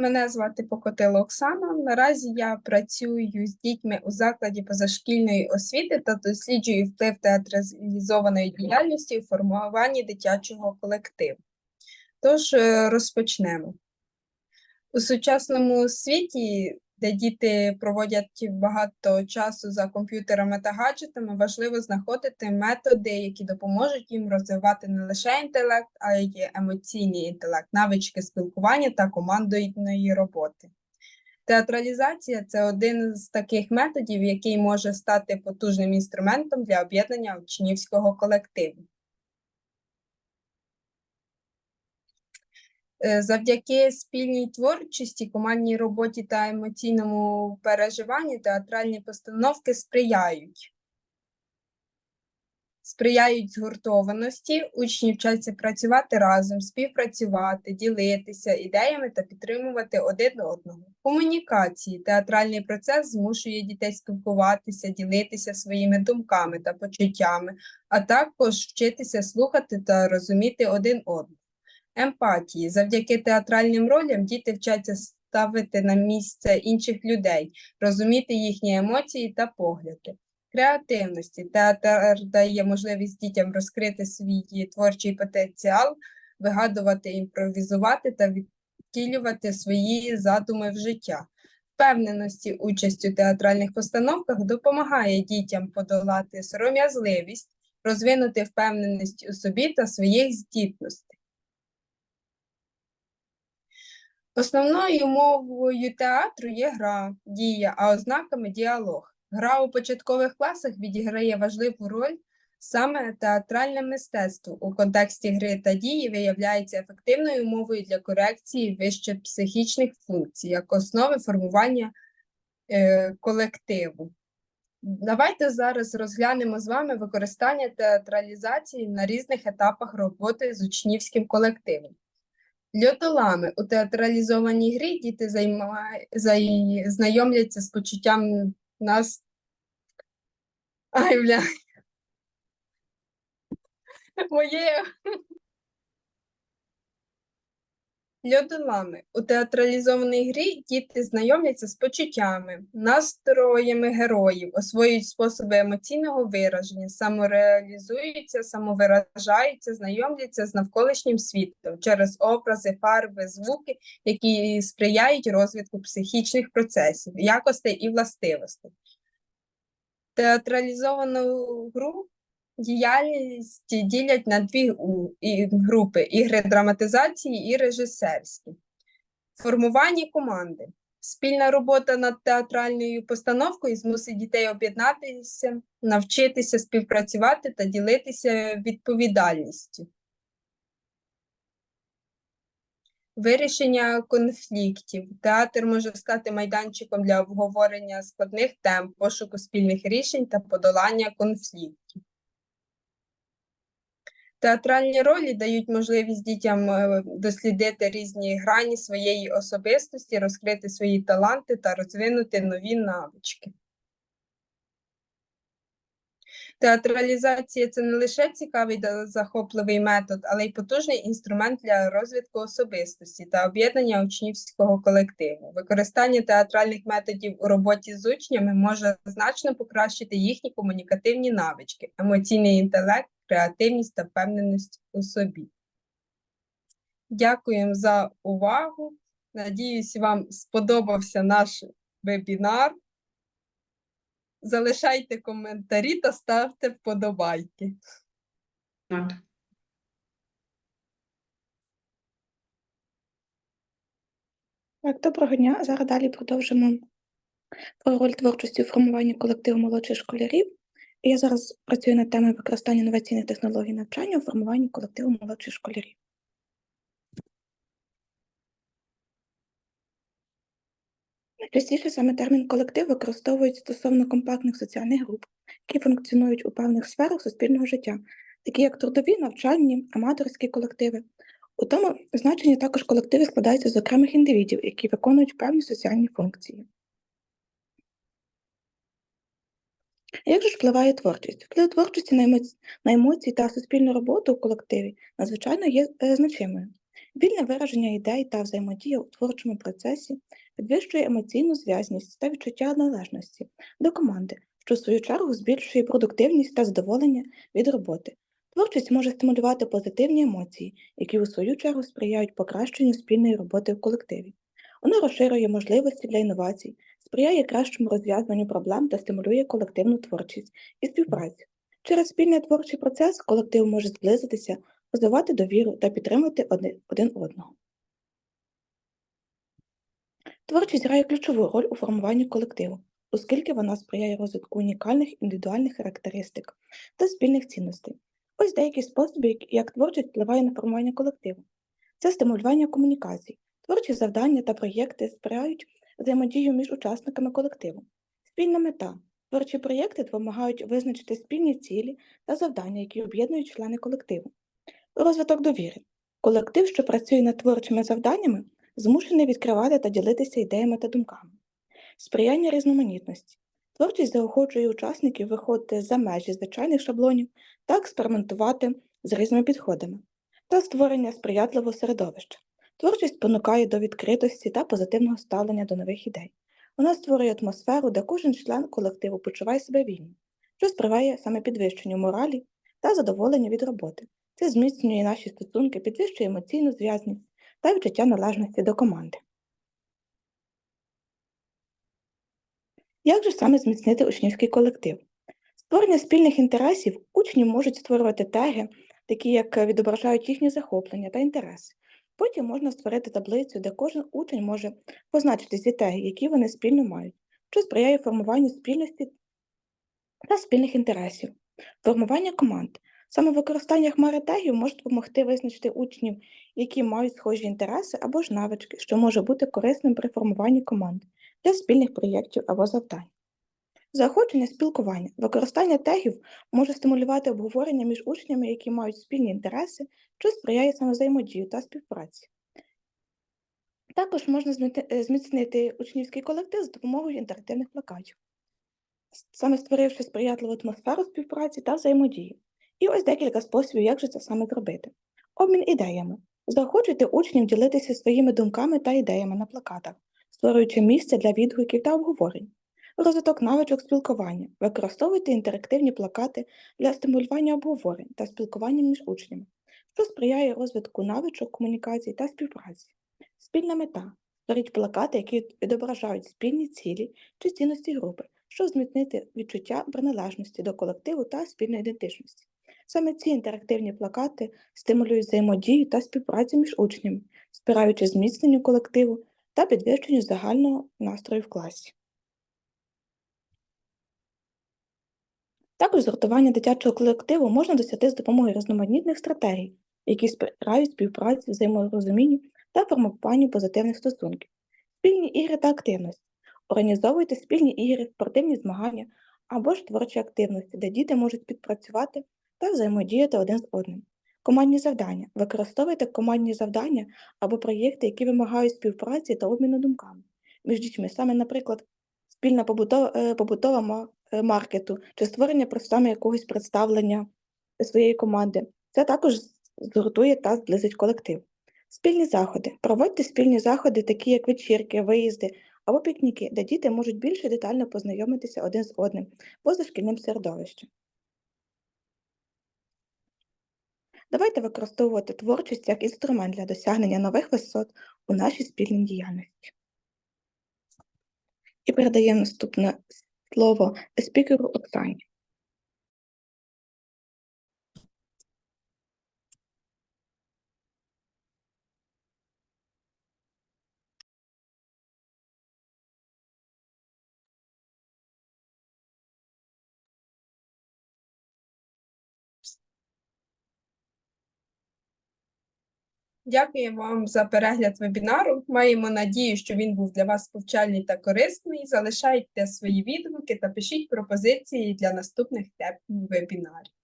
Мене звати Покотило Оксана. Наразі я працюю з дітьми у закладі позашкільної освіти та досліджую вплив театралізованої діяльності у формуванні дитячого колективу. Тож е, розпочнемо. У сучасному світі, де діти проводять багато часу за комп'ютерами та гаджетами, важливо знаходити методи, які допоможуть їм розвивати не лише інтелект, а й емоційний інтелект, навички спілкування та командної роботи. Театралізація це один з таких методів, який може стати потужним інструментом для об'єднання учнівського колективу. Завдяки спільній творчості, командній роботі та емоційному переживанню театральні постановки сприяють. Сприяють згуртованості, учні вчаться працювати разом, співпрацювати, ділитися ідеями та підтримувати один одного. Комунікації. Театральний процес змушує дітей спілкуватися, ділитися своїми думками та почуттями, а також вчитися слухати та розуміти один одного емпатії. Завдяки театральним ролям діти вчаться ставити на місце інших людей, розуміти їхні емоції та погляди. Креативності театр дає можливість дітям розкрити свій творчий потенціал, вигадувати, імпровізувати та відтілювати свої задуми в життя. Впевненості участь у театральних постановках допомагає дітям подолати сором'язливість, розвинути впевненість у собі та своїх здібностей. Основною мовою театру є гра, дія, а ознаками діалог. Гра у початкових класах відіграє важливу роль саме театральне мистецтво у контексті гри та дії виявляється ефективною мовою для корекції вище психічних функцій як основи формування е, колективу. Давайте зараз розглянемо з вами використання театралізації на різних етапах роботи з учнівським колективом. Льодолами у театралізованій грі діти займає, зай, знайомляться з почуттям нас. Ай, бля. Моє. Льодолами у театралізованій грі діти знайомляться з почуттями, настроями героїв, освоюють способи емоційного вираження, самореалізуються, самовиражаються, знайомляться з навколишнім світом через образи, фарби, звуки, які сприяють розвитку психічних процесів, якостей і властивостей. Театралізовану гру Діяльність ділять на дві групи: ігри драматизації і режисерські. Формування команди. Спільна робота над театральною постановкою змусить дітей об'єднатися, навчитися співпрацювати та ділитися відповідальністю. Вирішення конфліктів. Театр може стати майданчиком для обговорення складних тем, пошуку спільних рішень та подолання конфліктів. Театральні ролі дають можливість дітям е, дослідити різні грані своєї особистості, розкрити свої таланти та розвинути нові навички. Театралізація це не лише цікавий та захопливий метод, але й потужний інструмент для розвитку особистості та об'єднання учнівського колективу. Використання театральних методів у роботі з учнями може значно покращити їхні комунікативні навички, емоційний інтелект, креативність та впевненість у собі. Дякуємо за увагу. Надіюсь, вам сподобався наш вебінар. Залишайте коментарі та ставте вподобайки. Так. Так, доброго дня. Зараз далі продовжимо про роль творчості у формуванні колективу молодших школярів. Я зараз працюю над темою використання інноваційних технологій навчання у формуванні колективу молодших школярів. Найчастіше саме термін колектив використовують стосовно компактних соціальних груп, які функціонують у певних сферах суспільного життя, такі як трудові, навчальні, аматорські колективи. У тому значенні також колективи складаються з окремих індивідів, які виконують певні соціальні функції. Як же впливає творчість? Вплив творчості на емоції, на емоції та суспільну роботу у колективі надзвичайно є е, значимою. Вільне вираження ідей та взаємодія у творчому процесі підвищує емоційну зв'язність та відчуття належності до команди, що в свою чергу збільшує продуктивність та задоволення від роботи. Творчість може стимулювати позитивні емоції, які у свою чергу сприяють покращенню спільної роботи в колективі. Вона розширює можливості для інновацій, сприяє кращому розв'язуванню проблем та стимулює колективну творчість і співпрацю. Через спільний творчий процес колектив може зблизитися, розвивати довіру та підтримувати один, одного. Творчість грає ключову роль у формуванні колективу, оскільки вона сприяє розвитку унікальних індивідуальних характеристик та спільних цінностей. Ось деякі способи, як творчість впливає на формування колективу. Це стимулювання комунікацій. Творчі завдання та проєкти сприяють взаємодію між учасниками колективу. Спільна мета. Творчі проєкти допомагають визначити спільні цілі та завдання, які об'єднують члени колективу. Розвиток довіри. Колектив, що працює над творчими завданнями, змушений відкривати та ділитися ідеями та думками. Сприяння різноманітності. Творчість заохочує учасників виходити за межі звичайних шаблонів та експериментувати з різними підходами та створення сприятливого середовища. Творчість спонукає до відкритості та позитивного ставлення до нових ідей. Вона створює атмосферу, де кожен член колективу почуває себе вільним, що сприває саме підвищенню моралі та задоволення від роботи. Це зміцнює наші стосунки, підвищує емоційну зв'язність та відчуття належності до команди. Як же саме зміцнити учнівський колектив? Створення спільних інтересів учні можуть створювати теги, такі як відображають їхні захоплення та інтереси. Потім можна створити таблицю, де кожен учень може позначити ці теги, які вони спільно мають, що сприяє формуванню спільності та спільних інтересів. Формування команд. Саме використання хмари тегів може допомогти визначити учнів, які мають схожі інтереси або ж навички, що може бути корисним при формуванні команд для спільних проєктів або завдань. Заохочення спілкування. Використання тегів може стимулювати обговорення між учнями, які мають спільні інтереси, що сприяє самозаємодію та співпраці. Також можна е, зміцнити учнівський колектив з допомогою інтерактивних плакатів, саме створивши сприятливу атмосферу співпраці та взаємодії. І ось декілька способів, як же це саме зробити. Обмін ідеями. Заохочуйте учнів ділитися своїми думками та ідеями на плакатах, створюючи місце для відгуків та обговорень. Розвиток навичок спілкування. Використовуйте інтерактивні плакати для стимулювання обговорень та спілкування між учнями, що сприяє розвитку навичок комунікації та співпраці. Спільна мета. Створіть плакати, які відображають спільні цілі чи цінності групи, щоб зміцнити відчуття приналежності до колективу та спільної ідентичності. Саме ці інтерактивні плакати стимулюють взаємодію та співпрацю між учнями, спираючи зміцненню колективу та підвищенню загального настрою в класі. Також згуртування дитячого колективу можна досягти з допомогою різноманітних стратегій, які спирають співпраці, взаєморозумінню та формуванню позитивних стосунків. Спільні ігри та активності. Організовуйте спільні ігри, спортивні змагання або ж творчі активності, де діти можуть підпрацювати та взаємодіяти один з одним. Командні завдання. Використовуйте командні завдання або проєкти, які вимагають співпраці та обміну думками між дітьми. Саме, наприклад, спільна побутова, е, побутова маркету чи створення про- саме якогось представлення своєї команди. Це також згуртує та зблизить колектив. Спільні заходи. Проводьте спільні заходи, такі як вечірки, виїзди або пікніки, де діти можуть більше детально познайомитися один з одним поза шкільним середовищем. Давайте використовувати творчість як інструмент для досягнення нових висот у нашій спільній діяльності. І передаємо наступне слово спікеру Оксані. Дякуємо вам за перегляд вебінару. Маємо надію, що він був для вас повчальний та корисний. Залишайте свої відгуки та пишіть пропозиції для наступних вебінарів.